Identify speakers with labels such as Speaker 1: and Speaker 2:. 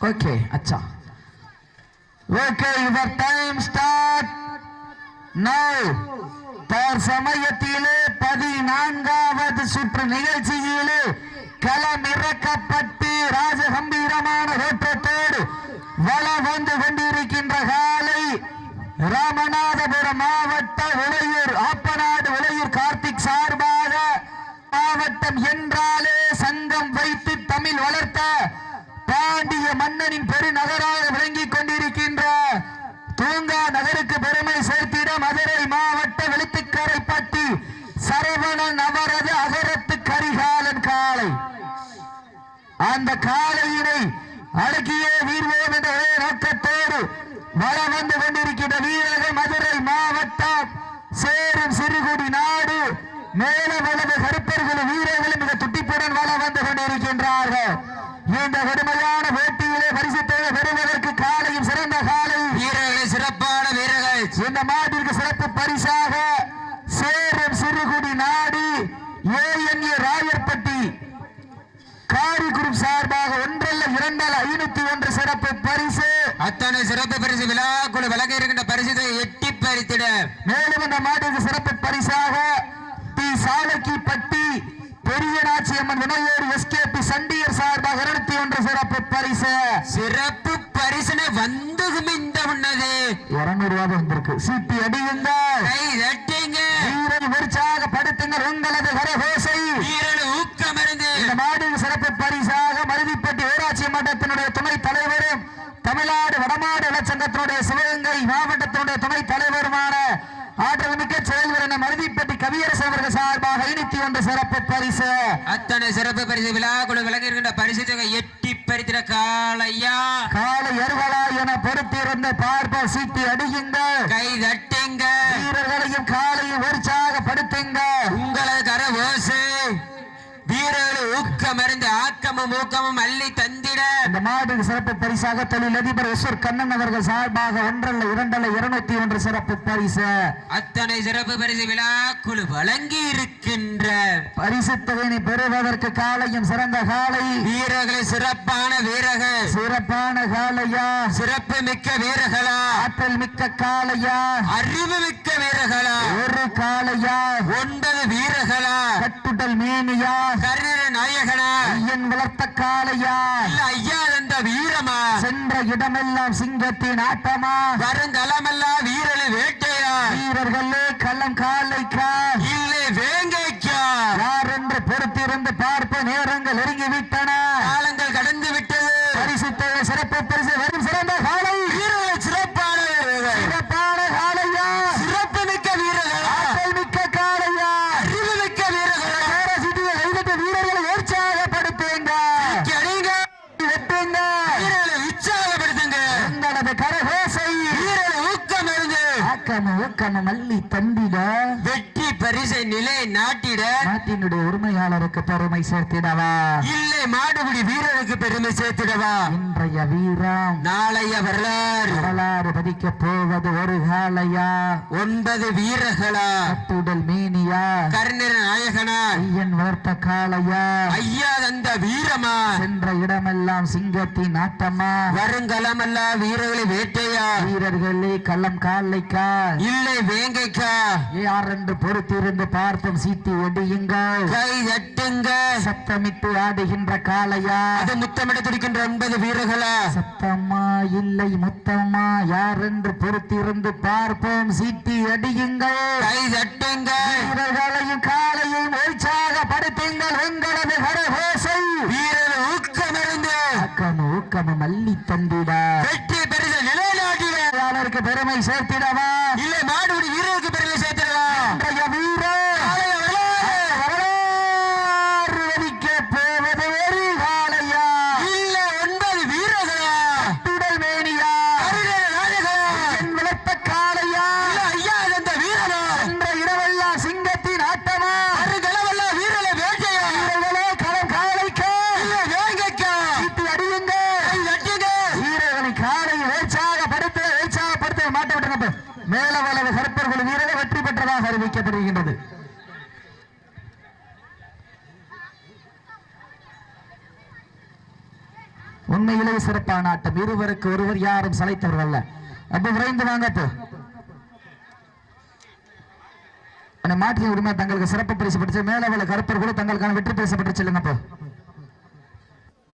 Speaker 1: Okay அச்சா. Okay your time start now தற்சமயத்திலே பதினான்காவது சுற்று நிகழ்ச்சியிலே களம் இறக்கப்பட்டு ராஜகம்பீரமான ஓட்டத்தோடு வளம் வந்து கொண்டிருக்கின்ற காலை ராமநாதபுரம் மாவட்ட உளையூர் ஆப்பநாடு உளையூர் கார்த்திக் சார்பாக மாவட்டம் என்றார் மன்னனின் பெருநகராக விளங்கிக் கொண்டிருக்கின்ற தூங்கா நகருக்கு பெருமை சேர்த்திட மதுரை மாவட்ட வெளுத்துக்கரைப்பட்டி சரவணன் அவரது அகரத்து கரிகாலன் காலை அந்த காலையினை அடக்கியே வீழ்வோம் என்ற ஒரே நோக்கத்தோடு வளம் வந்து கொண்டிருக்கின்ற வீரர்கள் மதுரை மாவட்டம் சேரும் சிறுகுடி நாடு. மேலும் வலது கருப்பர்களும் வீரர்களும் மிக துட்டிப்புடன் வளம் வந்து கொண்டிருக்கின்றார்கள். இந்த கடுமை போட்டியிலே பரிசுத்தை பெறுவதற்கு காலையும் சிறந்த காலை
Speaker 2: வீரர்கள் சிறப்பான வீரர்கள்
Speaker 1: இந்த மாட்டிற்கு சிறப்பு பரிசாக சேரும் சிறுகுடி நாடு ஏஎன்ஏ ராயர்பட்டி காரி குரூப் சார்பாக ஒன்றல்ல இரண்டல்ல ஐநூத்தி ஒன்று சிறப்பு பரிசு
Speaker 2: அத்தனை சிறப்பு பரிசு விழாக்குழு விலக இருக்கின்ற பரிசுகளை எட்டி பறித்திட.
Speaker 1: மேலும் இந்த மாட்டிற்கு சிறப்பு பரிசாக டி சாலக்கி பட்டி பெரிய நாச்சியம்மன் வினையோடு எஸ்கேபி சண்டியர் சார்பாக இருநூத்தி ஒன்று சிறப்பு பரிசு.
Speaker 2: சிறப்பு பரிசனை வந்து குமிந்த உன்னது.
Speaker 1: இருநூறு ரூபாய் வந்திருக்கு. சீட்டி அடியுங்கள்.
Speaker 2: கை தட்டிங்க.
Speaker 1: வீரரை உற்சாகப்படுத்துங்கள் உங்களது கரகோசை
Speaker 2: வீரர்கள் ஊக்கமருந்து
Speaker 1: இந்த மாடின் சிறப்பு பரிசாக மருதிப்பட்டி ஊராட்சி மன்றத்தினுடைய துணை தலைவரும் தமிழ்நாடு வடமாடு இளச்சங்கத்தினுடைய சிவகங்கை மாவட்டத்தினுடைய துணை தலைவருமான ஆற்றல் மிக்க செயல்வரன மருதிப்பட்டி கவியரசு அவர்கள் சார்பாக ஐநூத்தி ஒன்று சிறப்பு பரிசு.
Speaker 2: அத்தனை சிறப்பு பரிசு விழாக்குழு விலக இருக்கின்ற பரிசு தொகை எட்டி பறித்திட காலையா
Speaker 1: காலை எருவலா என பொறுத்திருந்து பார்ப்போம் சீட்டி அடியுங்கள்
Speaker 2: கை தட்டிங்க
Speaker 1: வீரர்களையும் காலையும் உற்சாகப்படுத்துங்க
Speaker 2: உங்களது கர ஓசை வீரர்கள் ஊக்கமருந்து ஆக்கமும் ஊக்கமும் அள்ளி தந்திட
Speaker 1: இந்த மாடு சிறப்பு பரிசாக தொழில் அதிபர் எஸ்வர் கண்ணன் அவர்கள் சார்பாக ஒன்றல்ல இரண்டல்ல இருநூத்தி ஒன்று சிறப்பு பரிசு.
Speaker 2: அத்தனை சிறப்பு பரிசு விழாக்குழு வழங்கி இருக்கின்ற
Speaker 1: பரிசு தொகையினை பெறுவதற்கு காலையும் சிறந்த காலை.
Speaker 2: வீரர்களை சிறப்பான வீரர்கள்.
Speaker 1: சிறப்பான காலையா?
Speaker 2: சிறப்பு மிக்க வீரர்களா?
Speaker 1: ஆற்றல் மிக்க காலையா?
Speaker 2: அறிவு மிக்க வீரர்களா?
Speaker 1: ஒரு காலையா?
Speaker 2: ஒன்பது வீரர்களா?
Speaker 1: கட்டுடல் மேனியா?
Speaker 2: கருண நாயகனா?
Speaker 1: ஐயன் வளர்த்த காலையா
Speaker 2: இல்ல ஐயா அந்த வீரமா
Speaker 1: சென்ற இடமெல்லாம் சிங்கத்தின் ஆட்டமா?
Speaker 2: வருங்கலமெல்லாம் வீரர்கள் வேட்டையா?
Speaker 1: வீரர்களே களம் காலைக்கா?
Speaker 2: இல்லை வேங்கைக்கா?
Speaker 1: யார் என்று பொறுத்திருந்து பார்ப்ப நேரங்கள் நெருங்கி விட்டன
Speaker 2: காலங்கள் கடந்து விட்டது
Speaker 1: பரிசு தொகை சிறப்பு பரிசு வரும் சிறந்த காலை
Speaker 2: வீரர்கள் சிறப்பான வீரர்கள்
Speaker 1: சிறப்பான காலையா
Speaker 2: சிறப்பு மிக்க வீரர்களா
Speaker 1: ஆற்றல் மிக்க காலையா
Speaker 2: அறிவு மிக்க வீரர்களா
Speaker 1: பேரசிட்டிய கைதட்ட வீரர்களை உற்சாகப்படுத்துங்க
Speaker 2: அடிங்க
Speaker 1: வெட்டுங்க
Speaker 2: வீரர்களை உற்சாகப்படுத்துங்க
Speaker 1: உங்களது கரகோசை
Speaker 2: வீரர்களை ஊக்கம் இருந்து
Speaker 1: ஆக்கம ஊக்கம மல்லி தண்டிட
Speaker 2: வெற்றி பரிசை நிலை நாட்டிட.
Speaker 1: நாட்டினுடைய உரிமையாளருக்கு பெருமை சேர்த்திடவா.
Speaker 2: இல்லை மாடுபிடி வீரருக்கு பெருமை சேர்த்திடவா.
Speaker 1: இன்றைய வீரம்.
Speaker 2: நாளைய வரலாறு.
Speaker 1: வரலாறு பதிக்க போவது ஒரு காலையா
Speaker 2: ஒன்பது வீரர்களா?
Speaker 1: கட்டுடல் மீனியா?
Speaker 2: கர்ணர நாயகனா?
Speaker 1: ஐயன் வளர்த்த காளையா?
Speaker 2: ஐயா தந்த வீரமா?
Speaker 1: சென்ற இடமெல்லாம் சிங்கத்தின் ஆட்டமா?
Speaker 2: வருங்கலமல்ல வீரர்களை வேட்டையா?
Speaker 1: வீரர்களே களம் காலைக்கா
Speaker 2: இல்லை வேங்கைக்கா.
Speaker 1: யார் என்று பொறுத்திருந்து பார்ப்போம் சீட்டி ஒடியுங்கள்
Speaker 2: கை தட்டுங்க
Speaker 1: சத்தமிட்டு ஆடுகின்ற காளையா?
Speaker 2: அது முத்தமிட துடிக்கின்ற ஒன்பது வீரர்களா.
Speaker 1: சத்தமா இல்லை முத்தமா? யார் என்று பொறுத்திருந்து பார்ப்போம்? சீட்டி அடியுங்கள்
Speaker 2: கை தட்டுங்க
Speaker 1: வீரர்களையும் காலையும் உற்சாகப்படுத்துங்கள். உங்களது கரகோசை
Speaker 2: வீரர் ஊக்கமிருந்து.
Speaker 1: ஊக்கமும் அள்ளி தந்திட
Speaker 2: வெற்றி பெருச நிலைநாட்டிட
Speaker 1: வேளாளருக்கு பெருமை சேர்த்திடவா?
Speaker 2: இல்லை மாடுபிடி வீரருக்கு பெருமை சேர்த்திடவா
Speaker 1: இன்றைய வீரர்
Speaker 2: நாளைய வரலாறு
Speaker 1: வரலாறு வதிக்க போவது ஒரு காளையா
Speaker 2: இல்லை ஒன்பது வீரர்களா
Speaker 1: துடல் மேனியா
Speaker 2: கருணர நாயகனா
Speaker 1: என் விளத்த காளையா
Speaker 2: இல்லை ஐயா தந்த வீரனா
Speaker 1: என்ற இரவெல்லாம் சிங்கத்தின் ஆட்டமா
Speaker 2: வருங்கலமல்ல வீரர்களை வேட்டையா
Speaker 1: வீரர்களே களம் காளைக்கா
Speaker 2: இல்லை வேங்கைக்கா
Speaker 1: சீட்டி அடியுங்க
Speaker 2: கை தட்டுங்க
Speaker 1: வீரர்களை காலை உற்சாகப்படுத்த உற்சாகப்படுத்த மாட்ட மேலவளவு சர்ப்பர்கள் வீரர்கள் வெற்றி பெற்றதாக அறிவிக்கப்படுகின்றது. உண்மையிலே சிறப்பான ஆட்டம். இருவருக்கு ஒருவர் யாரும் சளைத்தவர்கள் அல்ல. அப்ப விரைந்து வாங்க மாற்றிய உரிமை தங்களுக்கு சிறப்பு பரிசு பெற்று மேலவள கருப்பர் கூட தங்களுக்கான வெற்றி பரிசு பெற்று செல்லுங்க அப்போ.